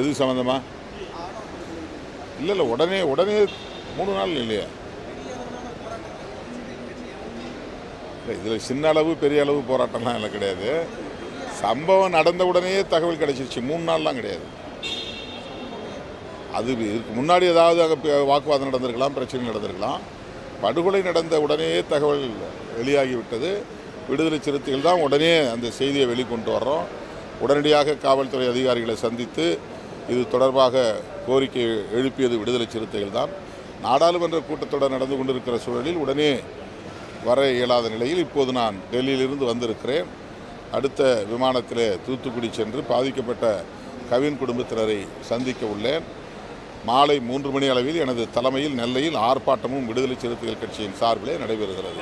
எது சம்மந்தமா இல்லை இல்லை உடனே உடனே மூணு நாள் இல்லையா. இல்லை இதில் சின்ன அளவு பெரிய அளவு போராட்டம்லாம் இல்லை கிடையாது. சம்பவம் நடந்த உடனே தகவல் கிடைச்சிருச்சு. மூணு நாள்லாம் கிடையாது. அது இதுக்கு முன்னாடி ஏதாவது அங்கே வாக்குவாதம் நடந்திருக்கலாம் பிரச்சனை நடந்திருக்கலாம். படுகொலை நடந்த உடனே தகவல் வெளியாகிவிட்டது. விடுதலை சிறுத்தைகள் தான் உடனே அந்த செய்தியை வெளிக்கொண்டு வர்றோம். உடனடியாக காவல்துறை அதிகாரிகளை சந்தித்து இது தொடர்பாக கோரிக்கை எழுப்பியது விடுதலை சிறுத்தைகள் தான் நாடாளுமன்ற கூட்டத்தொடர் நடந்து கொண்டிருக்கிற சூழலில் உடனே வர இயலாத நிலையில் இப்போது நான் டெல்லியிலிருந்து வந்திருக்கிறேன். அடுத்த விமானத்தில் தூத்துக்குடி சென்று பாதிக்கப்பட்ட கவின் குடும்பத்தினரை சந்திக்க உள்ளேன். மாலை மூன்று மணி அளவில் எனது தலைமையில் நெல்லையில் ஆர்ப்பாட்டமும் விடுதலை சிறுத்தைகள் கட்சியின் சார்பிலே நடைபெறுகிறது.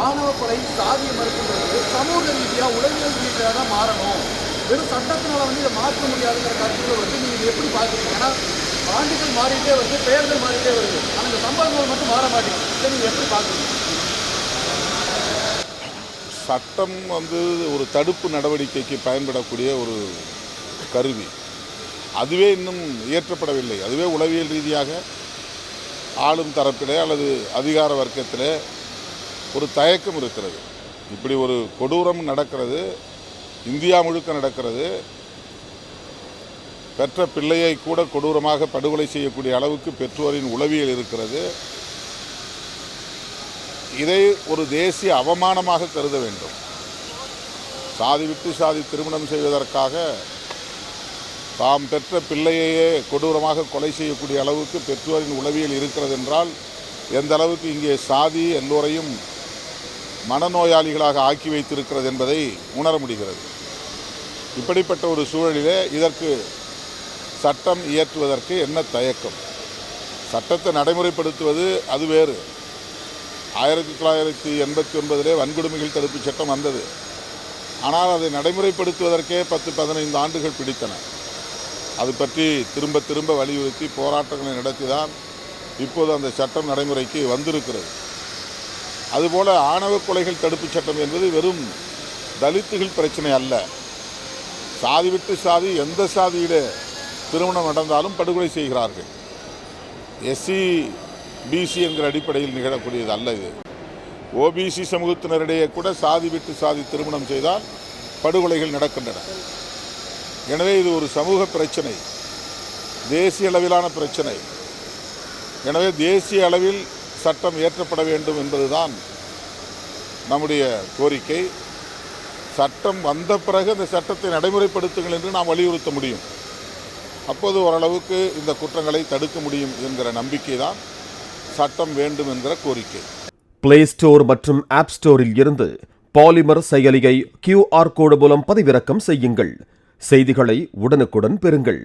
ஆனால் கொலை சாதிய மறுக்கின்றது சமூக ரீதியாக உளவியல் ரீதியாக தான் மாறணும். வெறும் சட்டத்தினால வந்து இதை மாற்ற முடியாதுங்கிற கருத்துக்களை வந்து நீங்கள் எப்படி பார்க்குறீங்க? ஏன்னா ஆண்டுகள் மாறிட்டே வருது பெயர்கள் மாறிட்டே வருது. ஆனால் இந்த சம்பவங்கள் மட்டும் மாற மாட்டேங்குது. இதை நீங்கள் எப்படி பார்க்குறீங்க? சட்டம் வந்து ஒரு தடுப்பு நடவடிக்கைக்கு பயன்படக்கூடிய ஒரு கருவி. அதுவே இன்னும் இயற்றப்படவில்லை. அதுவே உளவியல் ரீதியாக ஆளும் தரப்பிலே அல்லது அதிகார வர்க்கத்திலே ஒரு தயக்கம் இருக்கிறது. இப்படி ஒரு கொடூரம் நடக்கிறது இந்தியா முழுக்க நடக்கிறது பெற்ற பிள்ளையை கூட கொடூரமாக படுகொலை செய்யக்கூடிய அளவுக்கு பெற்றோரின் உளவியல் இருக்கிறது. இதை ஒரு தேசிய அவமானமாக கருத வேண்டும். சாதி விட்டு சாதி திருமணம் செய்வதற்காக தாம் பெற்ற பிள்ளையையே கொடூரமாக கொலை செய்யக்கூடிய அளவுக்கு பெற்றோரின் உளவியல் இருக்கிறது என்றால் எந்த அளவுக்கு இங்கே சாதி எல்லோரையும் மனநோயாளிகளாக ஆக்கி வைத்திருக்கிறது என்பதை உணர முடிகிறது. இப்படிப்பட்ட ஒரு சூழலிலே இதற்கு சட்டம் இயற்றுவதற்கு என்ன தயக்கம்? சட்டத்தை நடைமுறைப்படுத்துவது அது வேறு. ஆயிரத்தி தொள்ளாயிரத்தி எண்பத்தி ஒன்பதிலே வன்கொடுமைகள் தடுப்புச் சட்டம் வந்தது. ஆனால் அதை நடைமுறைப்படுத்துவதற்கே பத்து பதினைந்து ஆண்டுகள் பிடித்தன. அது பற்றி திரும்ப திரும்ப வலியுறுத்தி போராட்டங்களை நடத்தி தான் இப்போது அந்த சட்டம் நடைமுறைக்கு வந்திருக்கிறது. அதுபோல் ஆணவ கொலைகள் தடுப்புச் சட்டம் என்பது வெறும் தலித்துகள் பிரச்சனை அல்ல. சாதி விட்டு சாதி எந்த சாதியிலே திருமணம் நடந்தாலும் படுகொலை செய்கிறார்கள். எஸ்சி பிசி என்கிற அடிப்படையில் நிகழக்கூடியது அல்ல இது. ஓபிசி சமூகத்தினரிடையே கூட சாதி விட்டு சாதி திருமணம் செய்தால் படுகொலைகள் நடக்கின்றன. எனவே இது ஒரு சமூக பிரச்சனை. தேசிய அளவிலான பிரச்சனை. எனவே தேசிய அளவில் சட்டம் இயற்றப்பட வேண்டும் என்பதுதான் நம்முடைய கோரிக்கை. சட்டம் வந்த பிறகு அந்த சட்டத்தை நடைமுறைப்படுத்துங்கள் என்று நாம் வலியுறுத்த முடியும். அப்போது ஓரளவுக்கு இந்த குற்றங்களை தடுக்க முடியும் என்கிற நம்பிக்கை தான் சட்டம் வேண்டும் என்கிற கோரிக்கை. பிளே ஸ்டோர் மற்றும் ஆப் ஸ்டோரில் இருந்து பாலிமர் செயலியை கியூஆர் கோடு மூலம் பதிவிறக்கம் செய்யுங்கள். செய்திகளை உடனுக்குடன் பெறுங்கள்.